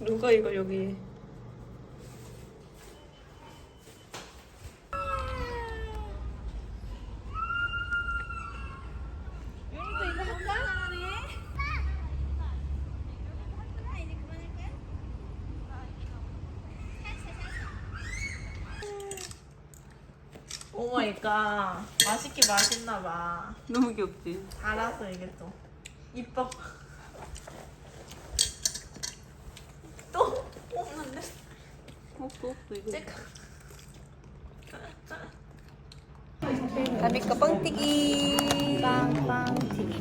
누가 이걸 여기? 오 마이 갓. 맛있게 맛있나 봐. 너무 귀엽지? 알았어 이게 또. 이뻐. 또 뽑는데? 없어 없어 이거. 쟤 다비꺼 뻥튀기. 빵빵튀기.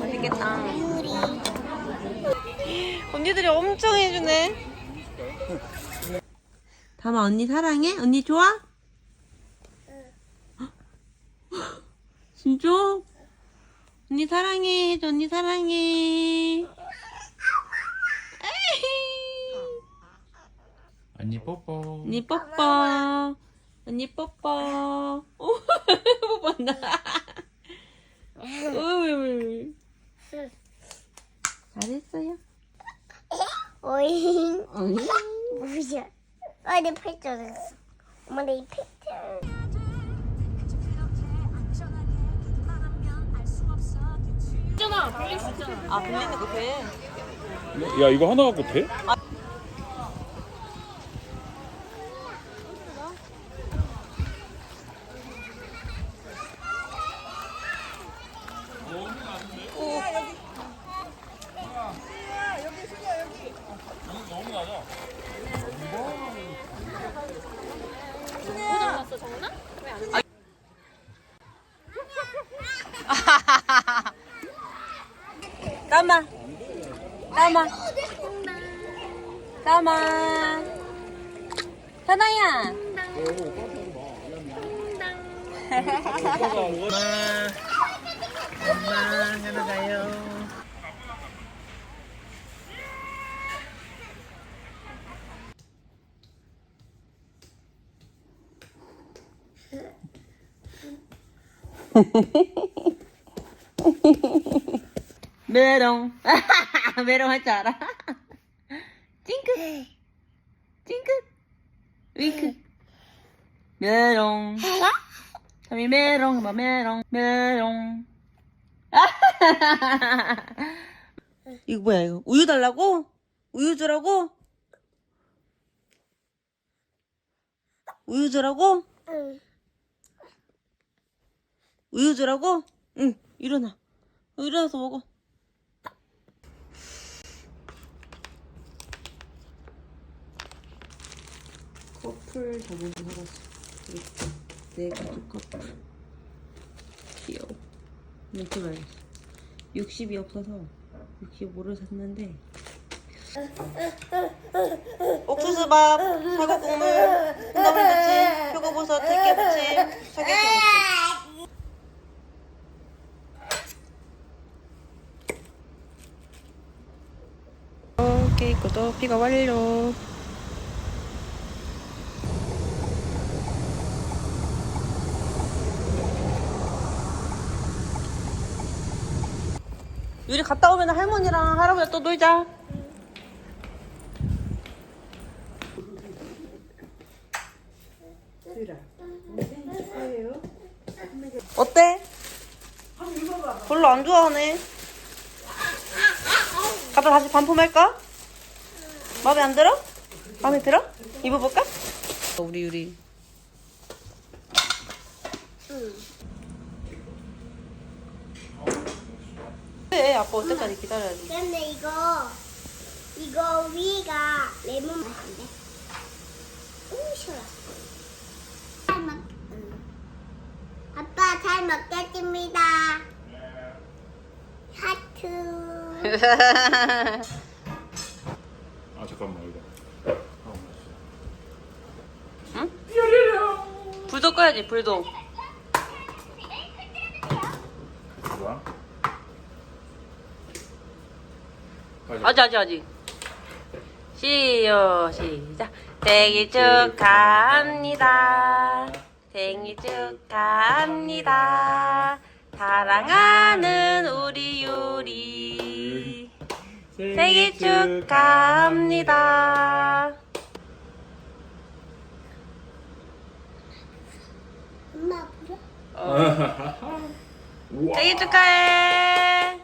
맛있겠다. 언니들이 엄청 해주네. 다마 언니 사랑해? 언니 좋아? 진짜? 언니 사랑해. 언니 사랑해. 언니 뽀뽀. 언니 뽀뽀. 언니 뽀뽀. 오, 뽀뽀한다. 으, 잘했어요. 오잉 어이. 뭐야 아, 내 팔자 됐어 엄마 내 팔자 아, 빌리는 거 돼. 야 이거 하나 갖고 돼? 따마. 사나야. 엄마. 엄마 하러 가요. 메롱. 메롱 할 줄 알아? 찡긋. 찡긋. 윙크. 메롱. 참이 메롱, 해봐, 메롱, 메롱. 이거 뭐야, 이거? 우유 달라고? 우유 주라고? 우유 주라고? 응 우유 주라고? 응, 일어나. 어, 일어나서 먹어. 커플 저번에 사봤어. 이렇게 네 가지 커플. 귀여워. 멘트 말겠어. 60이 없어서 65를 샀는데. 옥수수밥, 사과국물, 콩나물 무침, 표고버섯, 들깨 무침, 사계탕무침. 케이크도 피가 완료. 유리 갔다 오면 할머니랑 할아버지 또 놀자. 어때? 별로 안 좋아하네. 가다 다시 반품할까? 마음에 안 들어? 마음에 들어? 입어볼까? 우리 유리. 그래 아빠 올 때까지 기다려야 돼. 근데 이거 이거 위가 레몬 맛인데. 오 시원해. 잘 먹. 응. 아빠 잘 먹겠습니다. 하트. 아 잠깐만 이거. 아, 응? 불도 꺼야지 불도. 아직 아직 아직. 시요 시작. 생일 축하합니다. 생일 축하합니다. 사랑하는 우리 유리. 생일 축하합니다. 엄마 불어? 우와. 생일 축하해.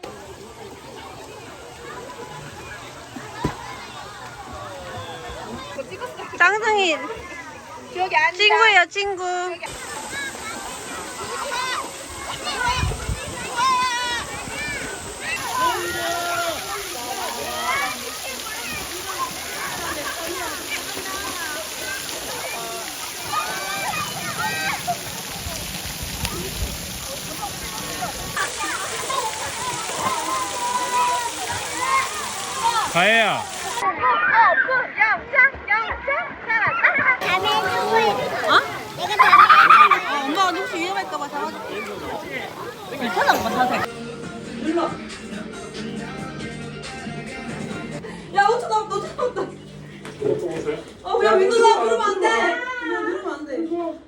짱짱이 친구예요 친구. 가혜야. 어? 어. 야 우초 나 너 잡았다 또 보세요. 어야 민도 나 그러면 안돼 그러면 안 돼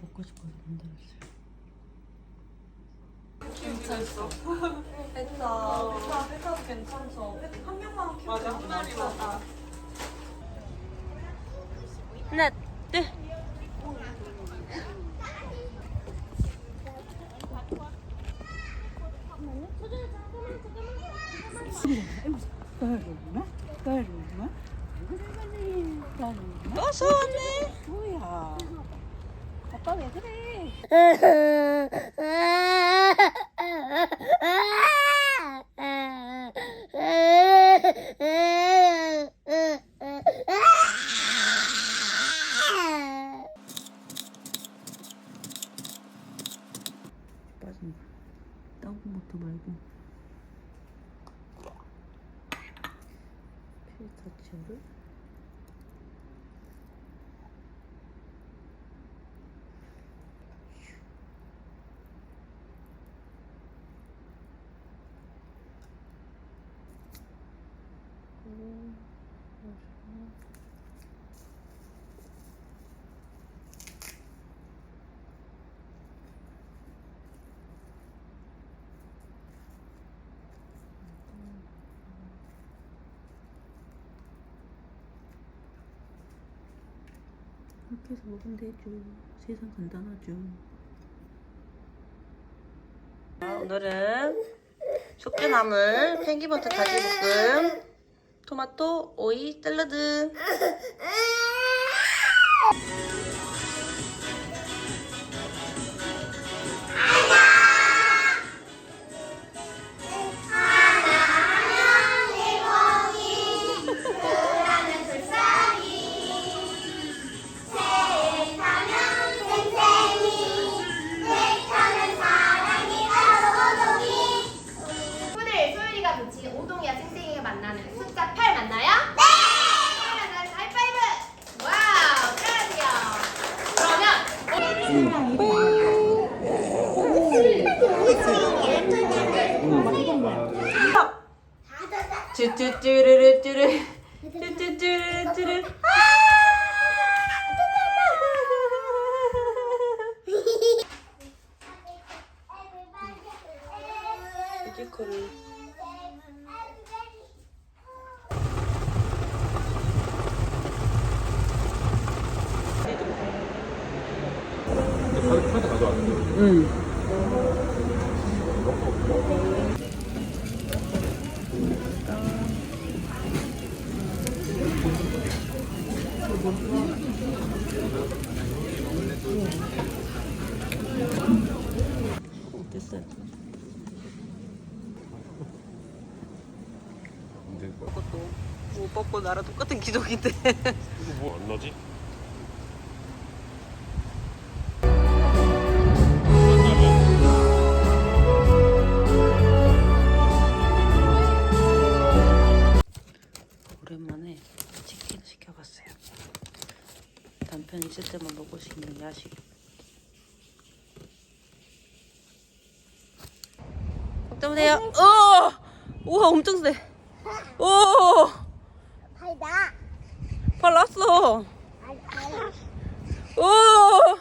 먹고 싶어서 만들었어요. 백화도 괜찮죠 한 명만 키우면 맞아 한 마리만 하나, 어서 왔네. 빠진 땅콩버터 말고 피스타치오를 이렇게 해서 먹으면 되죠. 세상 간단하죠. 오늘은 숙주나물, 팽기버터 다지볶음, 토마토, 오이, 샐러드. 쭈쭈쭈르르쭈르 쭈쭈쭈르르쭈르 응. 어땠어요? 그것도 못 벗고 나랑 똑같은 기족인데. 이거 뭐안 나지? 치킨 시켜봤어요. 남편 있을 때만 먹을 수 있는 야식. 걱정 보세요. 오, 우와 엄청 세. 오, 발다. 팔 났어. 발, 발. 오,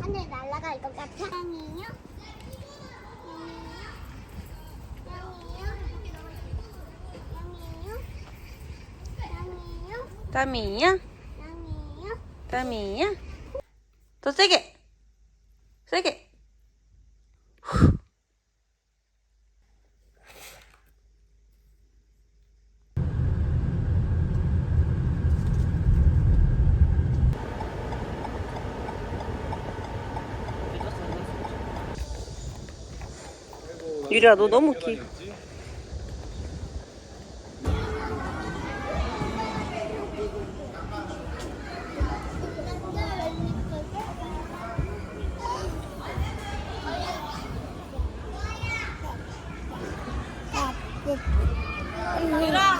하늘 날아갈 것 같아. 아니요. 땀이야? 땀이야? 더 세게. 세게. 유리야 너 너무 기. 얘들아.